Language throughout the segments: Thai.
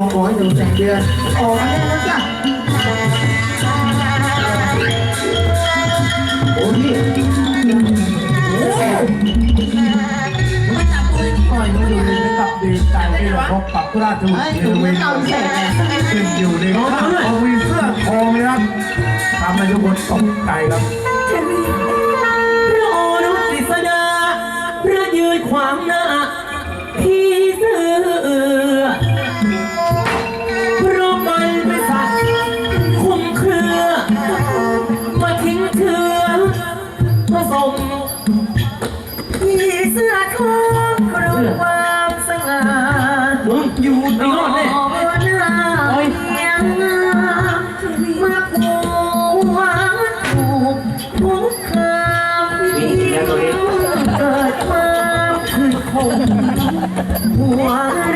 ขอให้หนูแสงเดือนออกมาได้แล้วจ้ะโอ้พี่โอ้ไม่จับปืนปล่อยมืออยู่ในกับดีใจที่เราพบกับพระราชบุตไอ้รหนูเทไม่วีเอางขึ้นอยู่ในข้างของวีเสื้อทองเลยครับทำให้ทุกคนตกใจครับพระโอรสกฤษดาพระยืนขวางหน้า อยู่ไม่รอดแน่ต่อหน้าโอ้ยเพียงงามมาผูกวัดถูกทุกคำเกิดมาคือคงหัว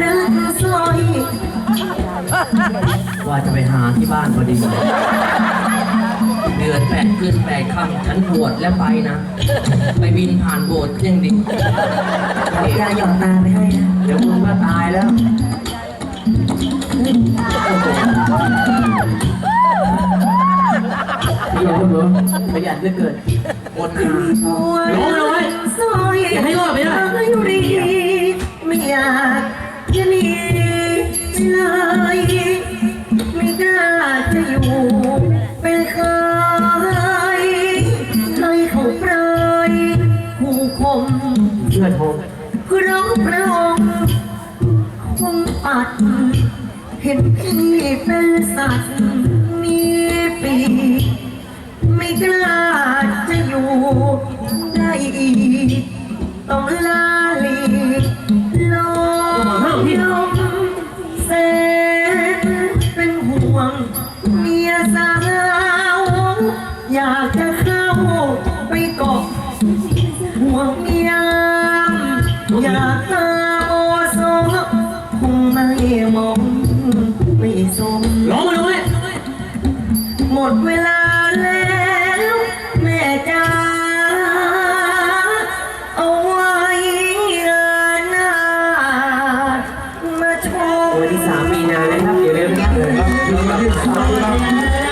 รักสร้อยว่าจะไปหาที่บ้านพอดี เดือนแปดขึ้นแปดค่ำฉันบวชแล้วไปนะ ไปบินผ่านโบสถ์ยังดิยาหยอดตาไปให้นะ เดี๋ยวมึงก็ ตายแล้วประหยัดเหรอประหยัดเหลือเกินคนหาหัวร้องเลยสร้อยอย่าให้รอดไปนะอยู่ดีไม่อยากจะหนีเลยไม่กล้าจะอยู่เป็นใครให้เขาปล่อยผู้คมเชื่อทงเพราะพระอง ค์คงปัด เห็นพี่เป็นสัตว์มีปีกไม่กล้าจะอยู่ได้อีกต้องลาลีลมลมแสนเป็นห่วง เมียสาว อยากจะเข้าไปเกาะห่วงเมียอยากตา มองไม่สมร้องมาเลยหมดเวลาแล้ว แม่จ้าเอาไว้กันที่สามมีนานะครับอย่าลืมนะครับ